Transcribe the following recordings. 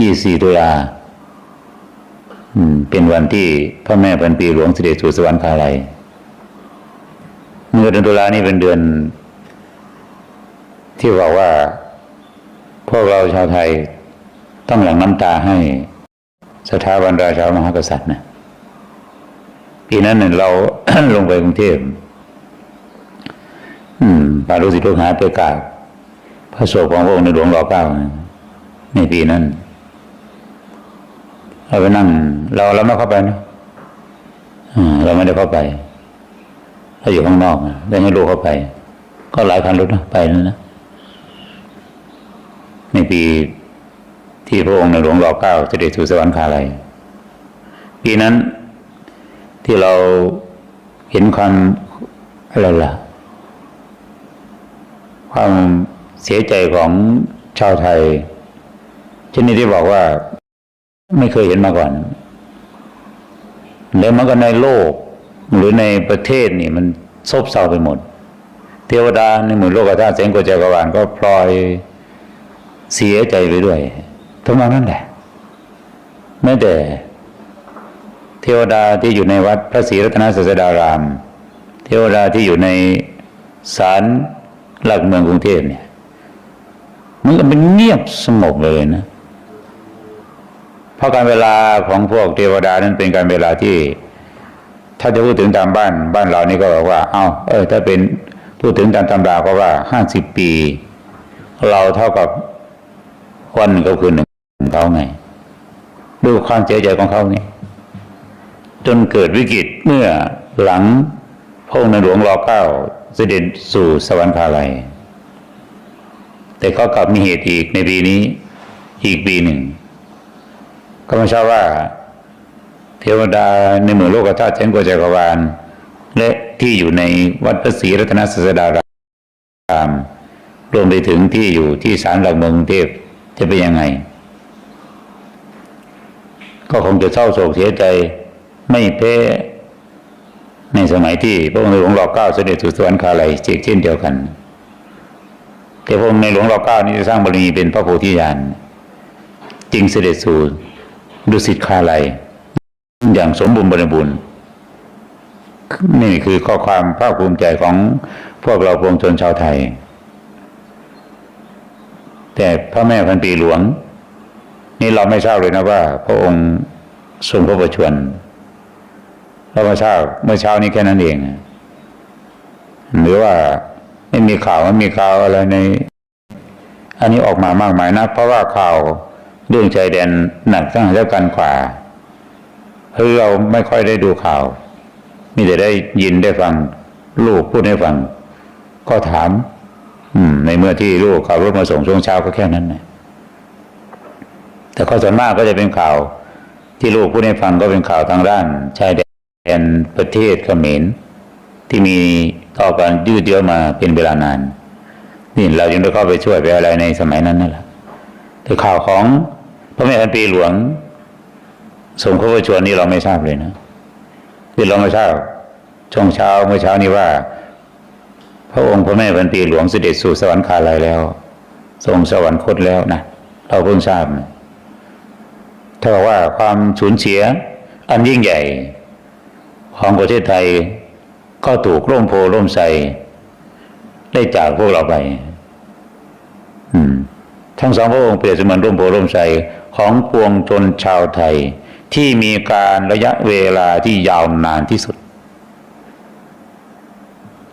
ยี่สี่ตุลาเป็นวันที่พระแม่พันปีหลวงเสด็จสู่สวรรคาลัยเมื่อเดือนตุลานี่เป็นเดือน ที่บอกว่า พวกเราชาวไทยต้องหลั่งน้ำตาให้สถาบันราชามหากษัตริย์นะปีนั้นเนี่ยเราลงไปกรุงเทพอืมพาลูกศิษย์ลูกหาไปกราบพระโศกของพระองค์ในหลวงรอเก้าในปีนั้น เราไปนั่ง เราเราไม่เข้าไปนะอ่าเราไม่ได้เข้าไปเราอยู่ข้างนอกนะได้ให้ลูกเข้าไป ก็หลายพันรถนะไปแล้วนะในปีที่พระองค์ในหลวงรอเก้าจะได้สู่สวรรคาลัยปีนั้นที่เราเห็นความอะไรล่ะ ความเสียใจของชาวไทยเช่นนี้ที่บอกว่า ไม่เคยเห็นมาก่อน แล้วมันก็ในโลก หรือในประเทศนี่ มันซบเซาไปหมด เทวดาในหมู่โลกธาตุแสงโกจักรวาลก็พลอยเสียใจไปด้วยทั้งนั้นนั่นแหละแม้แต่เทวดาที่อยู่ในวัดพระศรีรัตนศาสดาราม เทวดาที่อยู่ในศาลหลักเมืองกรุงเทพเนี่ย มันก็เป็นเงียบสงบเลยนะ เพราะการเวลาของพวกเทวดานั้นเป็นการเวลาที่ ถ้าจะพูดถึงตามบ้านบ้านเรานี่ก็บอกว่า เอา้า เออ ถ้าเป็นพูดถึงตามตำราก็ว่าห้าสิบปี เราเท่ากับวันก็คือหนึ่งเขาไงดูความเสียใจของเขานี่จนเกิดวิกฤตเมื่อหลังพระองค์ในหลวงรอเก้าเสด็จสู่สวรรคาลัย แต่ก็กลับมีเหตุอีกในปีนี้ อีกปีหนึ่ง ก็ไม่ทราบว่า เทวดาในหมู่โลกธาตุเช่นกว่าจักรวาล และที่อยู่ในวัดพระศรีรัตนศาสดารามรวมไปถึงที่อยู่ที่ศาลหลักเมืองเทพจะเป็นยังไง ก็คงจะเศร้าโศกเสียใจไม่แพ้ในสมัยที่พระองค์ในหลวงรอเก้าเสด็จสู่สวรรคาลัยเช่นเดียวกัน แต่พระองค์ในหลวงรอเก้านี้จะสร้างบารมีเป็นพระโพธิญาณจึงเสด็จสู่ ดุสิตคาลัยอย่างสมบูรณ์บริบูรณ์นี่คือข้อความภาคภูมิใจของพวกเราปวงชนชาวไทย แต่พระแม่พันปีหลวง นี่เราไม่ทราบเลยนะว่า พระองค์ทรงพระประชวรเรามาทราบเมื่อเช้านี้แค่นั้นเอง หรือว่าไม่มีข่าวไม่มีข่าวอะไรใน อันนี้ออกมามากมายนะ เพราะว่าข่าว เรื่องชายแดนหนักตั้งแต่กันขวาคือเราไม่ค่อยได้ดูข่าว มีแต่ได้ยินได้ฟัง ลูกพูดให้ฟัง ก็ถาม อืม ในเมื่อที่ลูกขับรถมาส่งช่วงเช้าก็แค่นั้นนะแต่ข้อส่วนมากก็จะเป็นข่าว ที่ลูกพูดให้ฟังก็เป็นข่าวทางด้านชายแดนประเทศเขมรที่มีต่อการยืดเยื้อมาเป็นเวลานาน นี่เรายังได้เข้าไปช่วยไปอะไรในสมัยนั้นนั่นแหละแต่ข่าวของ ระแม่พันปีหลวงทรงพระประชวรนี่เราไม่ทราบเลยนะคือเราไม่ทราบช่วงเช้าเมื่อเช้านี้ว่า พระองค์พระแม่พันปีหลวงเสด็จสู่สวรรคาลัยแล้ว ทรงสวรรคตแล้วนะเราเพิ่งทราบนะถ้าบอกว่าความสูญเสีย อันยิ่งใหญ่ของประเทศไทยก็ถูกร่มโพร่มใสได้จากพวกเราไป ทั้งสองพระองค์เปรียบเสมือนร่มโพร่มใสของปวงชนชาวไทย ที่มีการระยะเวลาที่ยาวนานที่สุด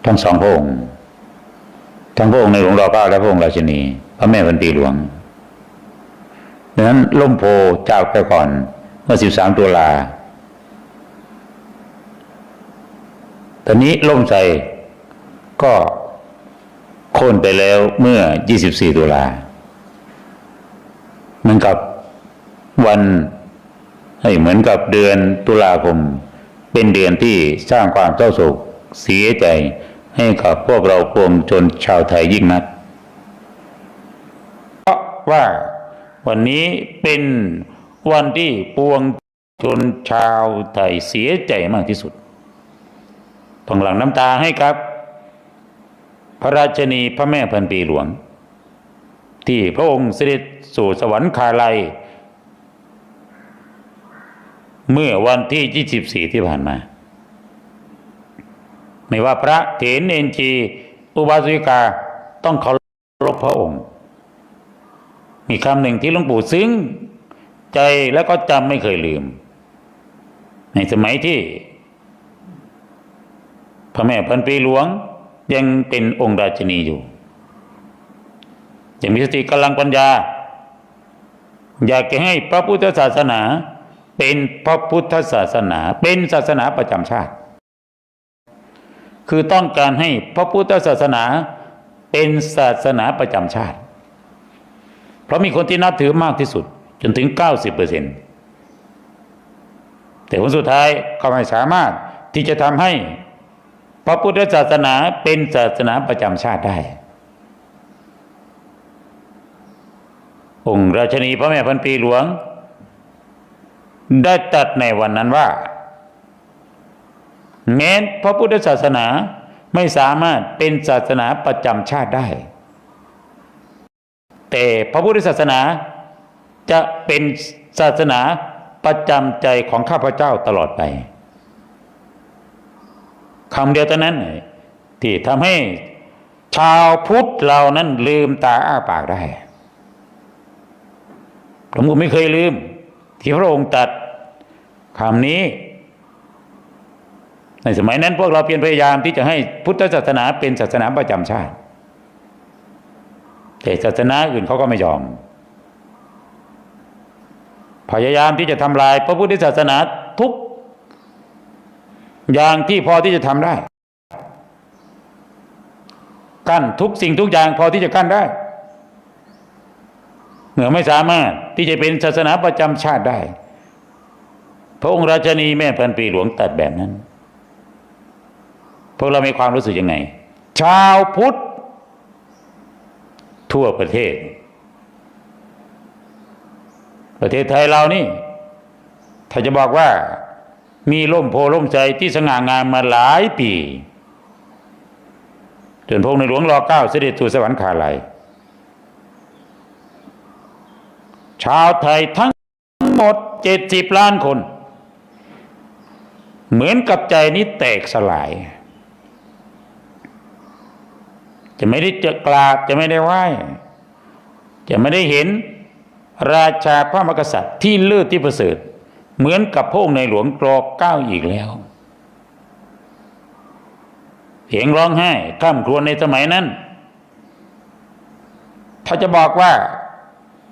ทั้งสองพระองค์ทั้งพระองค์ในหลวงรอเก้าและพระองค์ราชินี พระแม่พันปีหลวงดังนั้นล่มโพจากไปก่อน เมื่อ13ตุลาตอนนี้ล่มใจก็โค่นไปแล้วเมื่อ24ตุลา มือนกับวันเหมือนกับเดือนตุลาคม เป็นเดือนที่สร้างความเศร้าโศกเสียใจให้กับพวกเราปวงชนชาวไทยยิ่งนัก เพราะว่าวันนี้เป็นวันที่ปวงชนชาวไทยเสียใจมากที่สุดต้องหลั่งน้ำตาให้ครับ พระราชนีพระแม่พันปีหลวง ที่พระองค์เสด็จสู่สวรรคาลัย เมื่อวันที่ 24 ที่ผ่านมา ไม่ว่าพระเถรเนนจี อุบาสิกาต้องเคารพพระองค์ มีคำหนึ่งที่หลวงปู่ซึ้งใจแล้วก็จำไม่เคยลืม ในสมัยที่ พระแม่พันปีหลวงยังเป็นองค์ราชินีอยู่ ยังมีสติกำลังปัญญา อยากจะให้พระพุทธศาสนา เป็นพระพุทธศาสนา เป็นศาสนาประจำชาติ คือต้องการให้พระพุทธศาสนาเป็นศาสนาประจำชาติ เพราะมีคนที่นับถือมากที่สุดจนถึง 90%แต่ผลสุดท้ายก็ไม่สามารถที่จะทำให้พระพุทธศาสนาเป็นศาสนาประจำชาติได้ องค์ราชนีพระแม่พันปีหลวง ได้ตรัดในวันนั้นว่า แม้นพระพุทธศาสนาไม่สามารถเป็นศาสนาประจำชาติได้ แต่พระพุทธศาสนาจะเป็นศาสนาประจำใจของข้าพเจ้าตลอดไปคำเดียวเท่านั้น ที่ทำให้ชาวพุทธเรานั้นลืมตาอ้าปากได้ ผมก็ไม่เคยลืม ที่พระองค์ตัดคำนี้ ในสมัยนั้นพวกเราเพียรพยายามที่จะให้พุทธศาสนาเป็นศาสนาประจำชาติ แต่ศาสนาอื่นเขาก็ไม่ยอม พยายามที่จะทำลายพระพุทธศาสนาทุกอย่างที่พอที่จะทำได้กั้นทุกสิ่งทุกอย่างพอที่จะกั้นได้ ไม่สามารถที่จะเป็นศาสนาประจำชาติได้ พระองค์ราชนีแม่พันปีหลวงตัดแบบนั้น พวกเรามีความรู้สึกยังไง ชาวพุทธ ทั่วประเทศ ประเทศไทยเรานี่ ถ้าจะบอกว่ามีร่มโพล่มใจที่สง่างามมาหลายปีจนพระองค์ในหลวงรอเก้าเสด็จสู่สวรรคาลัย ชาวไทยทั้งหมดเจ็ดสิบล้านคน เหมือนกับใจนี้แตกสลาย จะไม่ได้เจะกราบจะไม่ได้ไหว้จะไม่ได้เห็นราชาพระมกษัตริย์ที่เลิศที่ประเสริฐ เหมือนกับพระองค์ในหลวงกรอเก้าอีกแล้วเสียงร้องไห้ข้ามครวญในสมัยนั้น ถ้าจะบอกว่า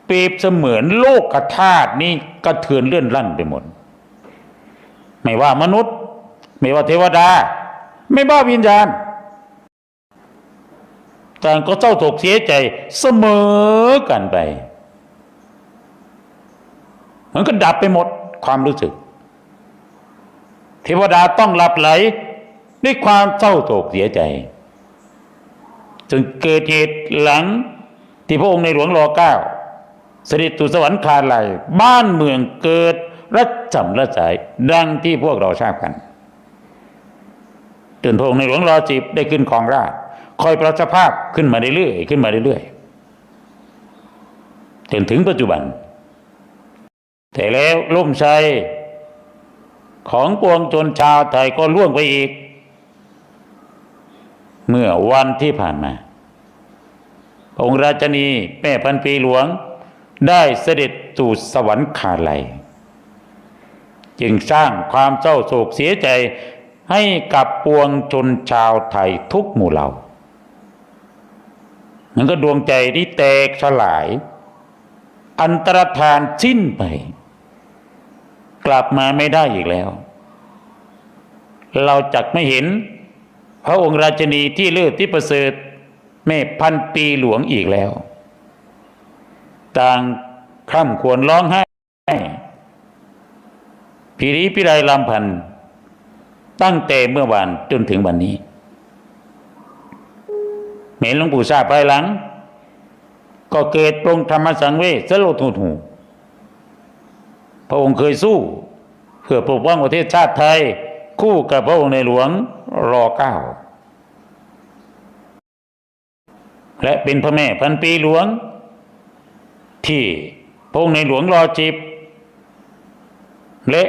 เปรียบเสมือนโลกกธาตุนี้กระเทือนเลื่อนลั่นไปหมด ไม่ว่ามนุษย์ ไม่ว่าเทวดา ไม่ว่าวิญญาณต่างก็เศร้าโศกเสียใจเสมอกันไป มันก็ดับไปหมดความรู้สึก เทวดาต้องหลับไหลด้วยความเศร้าโศกเสียใจจนเกิดเหตุหลังที่พระองค์ในหลวงรอเก้า สด็จตุสวรรคาลัยบ้านเมืองเกิดรัศจำระสาย ดังที่พวกเราทราบกันจนพงในหลวงรอจีบได้ขึ้นครองราชคอยประสภาพขึ้นมาเรื่อยๆขึ้นมาเรื่อยๆจนถึงปัจจุบัน แต่แล้วล่มชัยของปวงชนชาวไทยก็ล่วงไปอีก เมื่อวันที่ผ่านมา องค์ราชนีแม่พันปีหลวง ได้เสด็จสู่สวรรคาลัย จึงสร้างความเศร้าโศกเสียใจให้กับปวงชนชาวไทยทุกหมู่เหล่ามันก็ดวงใจที่แตกสลาย อันตรธานสิ้นไป กลับมาไม่ได้อีกแล้ว เราจักไม่เห็น พระองค์ราชนีที่เลิศที่ประเสริฐแม่พันปีหลวงอีกแล้ว ต่างคร่ำควรร้องไห้พิริพิไรลำพันธ์ตั้งแต่เมื่อวานจนถึงวันนี้เห็นหลวงปู่ทราบภายหลัง ก็เกิดปรงธรรมสังเวชสโลทุหูพระองค์เคยสู้เพื่อปกป้องประเทศชาติไทย คู่กับพระองค์ในหลวงรอเก้าและเป็นพระแม่พันปีหลวง ที่พระองค์ในหลวงรอจิบและ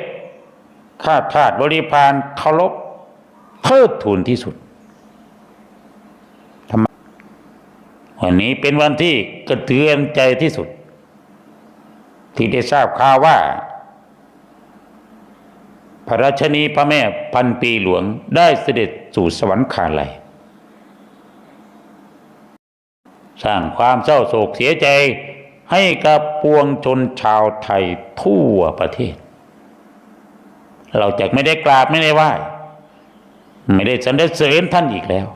ข้าทาสบริพารเคารพเทิดทูนที่สุดทำไมวันนี้เป็นวันที่กระเทือนใจที่สุด ที่ได้ทราบข่าวว่า พระราชนีพระแม่พันปีหลวงได้เสด็จสู่สวรรคาลัยสร้างความเศร้าโศกเสียใจ ให้กับปวงชนชาวไทยทั่วประเทศ เราจะไม่ได้กราบไม่ได้ไหว้ไม่ได้สรรเสริญท่านอีกแล้ว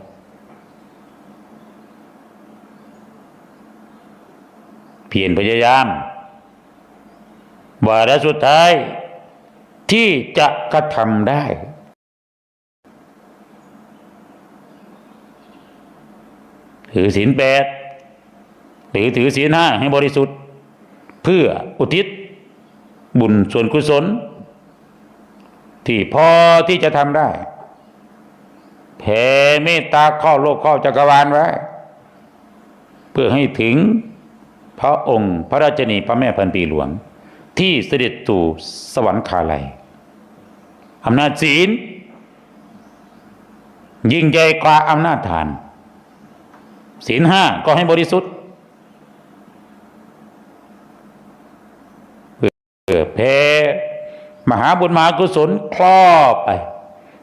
เพียรพยายามวาระสุดท้ายที่จะกระทำได้ ถือศีลแปด หรือถือศีลห้าให้บริสุทธิ์ เพื่ออุทิศ บุญส่วนกุศล ที่พอที่จะทำได้แผ่เมตตาเข้าโลกเข้าจักรวาลไว้เพื่อให้ถึงพระองค์พระราชนีพระแม่พันปีหลวง ที่เสด็จสู่สวรรคาลัยอำนาจศีล ยิ่งใหญ่กว่าอำนาจทาน ศีลห้าก็ให้บริสุทธิ์ พื่อแผ่มหาบุญมหากุศลครอบไป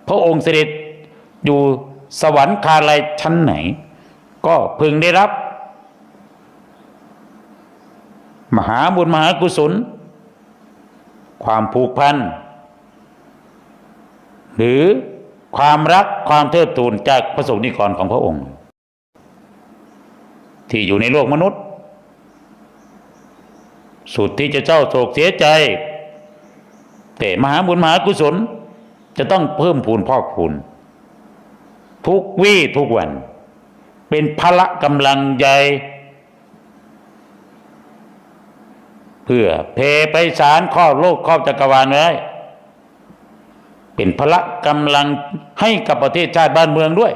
พระองค์เสด็จอยู่สวรรคาลัยชั้นไหน ก็พึงได้รับ มหาบุญมหากุศล ความผูกพัน หรือความรักความเทิดทูนจากพระสงฆ์นิกรของพระองค์ ที่อยู่ในโลกมนุษย์ สุดที่จะเจ้าโศกเสียใจ แต่มหาบุญมหากุศล จะต้องเพิ่มพูนพอกพูนทุกวี่ทุกวัน เป็นพละกำลังใหญ่เพื่อเพไปสารครอบโลกครอบจักรวาลไว้เป็นพละกำลังให้กับประเทศชาติบ้านเมืองด้วย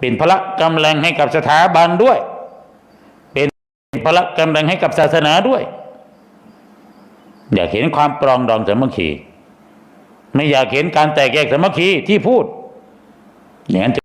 เป็นพละกำลังให้กับสถาบันด้วย พละกำลังให้กับศาสนาด้วย อยากเห็นความปรองดองสามัคคีไม่อยากเห็นการแตกแยกสามัคคีที่พูดอย่างนั้น